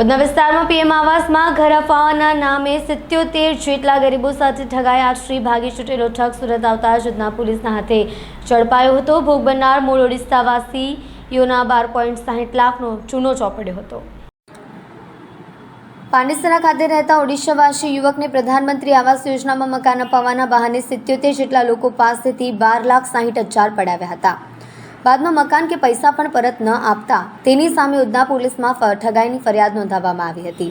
ઉધના વિસ્તારમાં પીએમ આવાસમાં ઘર અપાવવાના નામે સિત્યોતેર જેટલા ગરીબો સાથે ઠગાયા. શ્રી ભાગી છૂટેલો ઠગ સુરત આવતા જ ઉધના પોલીસના હાથે ઝડપાયો હતો. ભોગ બનનાર મૂળ ઓડિશાવાસીઓના બાર પોઈન્ટ સાહીઠ લાખનો ચૂનો ચોપડ્યો હતો. પાંડેસરા ખાતે રહેતા ઓડિશાવાસી યુવકને પ્રધાનમંત્રી આવાસ યોજનામાં મકાન અપાવવાના બહાને સિત્યોતેર જેટલા લોકો પાસેથી બાર લાખ સાહીઠ હજાર પડાવ્યા હતા. બાદમાં મકાન કે પૈસા પણ પરત ન આપતા તેની સામે ઉધના પોલીસમાં ઠગાઈની ફરિયાદ નોંધાવવામાં આવી હતી.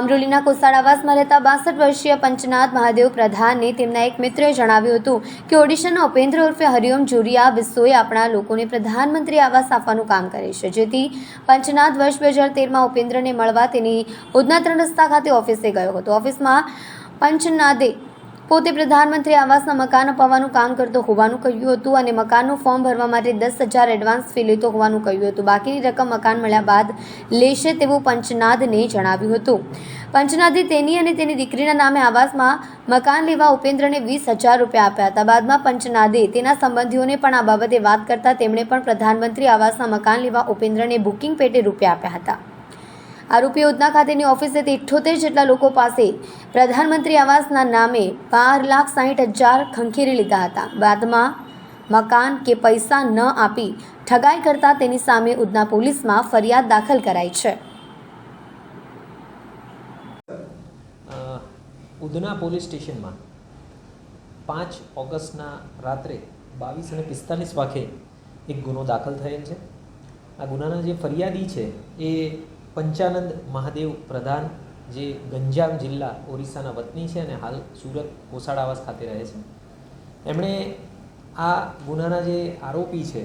અમરોલીના કોસાડ આવાસમાં રહેતા બાસઠ વર્ષીય પંચનાથ મહાદેવ પ્રધાનને તેમના એક મિત્રએ જણાવ્યું હતું કે ઓડિશાના ઉપેન્દ્ર ઉર્ફે હરિઓમ જુરિયા બિસ્સોએ આપણા લોકોને પ્રધાનમંત્રી આવાસ આપવાનું કામ કરે છે. જેથી પંચનાથ વર્ષ બે હજાર તેરમાં ઉપેન્દ્રને મળવા તેની ઉધના ત્રણ રસ્તા ખાતે ઓફિસે ગયો હતો. ઓફિસમાં પંચનાદે પોતે પ્રધાનમંત્રી આવાસના મકાન અપાવવાનું કામ કરતો હોવાનું કહ્યું હતું અને મકાનનું ફોર્મ ભરવા માટે દસ હજાર એડવાન્સ ફી લેતો હોવાનું કહ્યું હતું. બાકીની રકમ મકાન મળ્યા બાદ લેશે તેવું પંચનાદને જણાવ્યું હતું. પંચનાદે તેની અને તેની દીકરીના નામે આવાસમાં મકાન લેવા ઉપેન્દ્રને વીસ હજાર રૂપિયા આપ્યા હતા. બાદમાં પંચનાદે તેના સંબંધીઓને પણ આ બાબતે વાત કરતા તેમણે પણ પ્રધાનમંત્રી આવાસના મકાન લેવા ઉપેન્દ્રને બુકિંગ પેટે રૂપિયા આપ્યા હતા. આરોપી ઉધના ખાતેની ઓફિસેથી ઇઠ્ઠોતેર જેટલા લોકો પાસે પ્રધાનમંત્રી આવાસના નામે બાર લાખ સાહીઠ હજાર ખંખેરી લીધા હતા. બાદમાં મકાન કે પૈસા ન આપી ઠગાઈ કરતા તેની સામે ઉધના પોલીસમાં ફરિયાદ દાખલ કરાઈ છે. ઉધના પોલીસ સ્ટેશનમાં પાંચ ઓગસ્ટના રાત્રે બાવીસ અને પિસ્તાલીસ વાગે એક ગુનો દાખલ થયેલ છે. આ ગુનાના જે ફરિયાદી છે એ પંચાનંદ મહાદેવ પ્રધાન, જે ગંજામ જિલ્લા ઓરિસ્સાના વતની છે અને હાલ સુરત કોસાડ આવાસ ખાતે રહે છે. એમણે આ ગુનાના જે આરોપી છે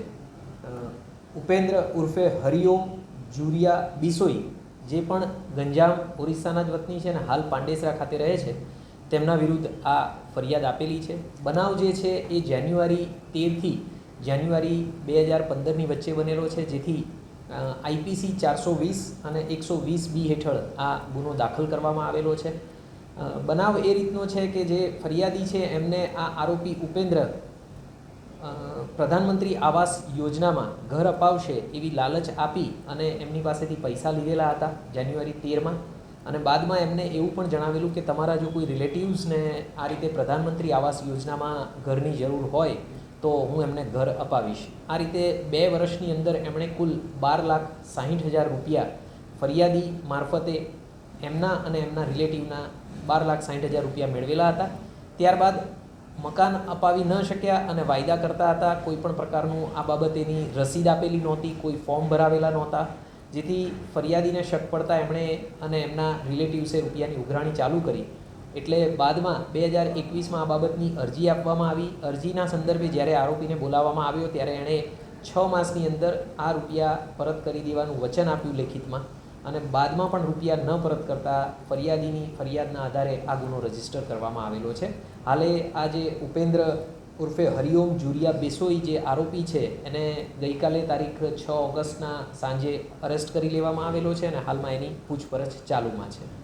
ઉપેન્દ્ર ઉર્ફે હરિઓમ જુરિયા બિસોઈ, જે પણ ગંજામ ઓરિસ્સાના જ વતની છે અને હાલ પાંડેસરા ખાતે રહે છે, તેમના વિરુદ્ધ આ ફરિયાદ આપેલી છે. બનાવ જે છે એ જાન્યુઆરી તેરથી જાન્યુઆરી બે હજાર પંદરની વચ્ચે બનેલો છે, જેથી આઈપીસી ચારસો વીસ અને એકસો વીસ બી હેઠળ આ ગુનો દાખલ કરવામાં આવેલો છે. બનાવ એ રીતનો છે કે જે ફરિયાદી છે, એમને આ આરોપી ઉપેન્દ્ર પ્રધાનમંત્રી આવાસ યોજનામાં ઘર અપાવશે એવી લાલચ આપી અને એમની પાસેથી પૈસા લીધેલા હતા જાન્યુઆરી તેરમાં. અને બાદમાં એમને એવું પણ જણાવેલું કે તમારા જો કોઈ રિલેટિવ્સને આ રીતે પ્રધાનમંત્રી આવાસ યોજનામાં ઘરની જરૂર હોય તો હું એમને ઘર અપાવીશ. આ રીતે બે વર્ષની અંદર એમણે કુલ બાર લાખ સાહીઠ હજાર રૂપિયા ફરિયાદી મારફતે એમના અને એમના રિલેટિવના બાર લાખ સાહીઠ હજાર રૂપિયા મેળવેલા હતા. ત્યારબાદ મકાન અપાવી ન શક્યા અને વાયદા કરતા હતા, કોઈ પણ પ્રકારનું આ બાબતેની રસીદ આપેલી નહોતી, કોઈ ફોર્મ ભરાવેલા નહોતા. જેથી ફરિયાદીને શક પડતા એમણે અને એમના રિલેટિવ્સે રૂપિયાની ઉઘરાણી ચાલુ કરી. એટલે બાદમાં બે હજાર એકવીસમાં આ બાબતની અરજી આપવામાં આવી. અરજીના સંદર્ભે જ્યારે આરોપીને બોલાવવામાં આવ્યો ત્યારે એણે છ માસની અંદર આ રૂપિયા પરત કરી દેવાનું વચન આપ્યું લેખિતમાં અને બાદમાં પણ રૂપિયા ન પરત કરતા ફરિયાદીની ફરિયાદના આધારે આ ગુનો રજિસ્ટર કરવામાં આવેલો છે. હાલે આ જે ઉપેન્દ્ર ઉર્ફે હરિઓમ જુરિયા બેસોઈ જે આરોપી છે, એને ગઈકાલે તારીખ છ ઓગસ્ટના સાંજે અરેસ્ટ કરી લેવામાં આવેલો છે અને હાલમાં એની પૂછપરછ ચાલુમાં છે.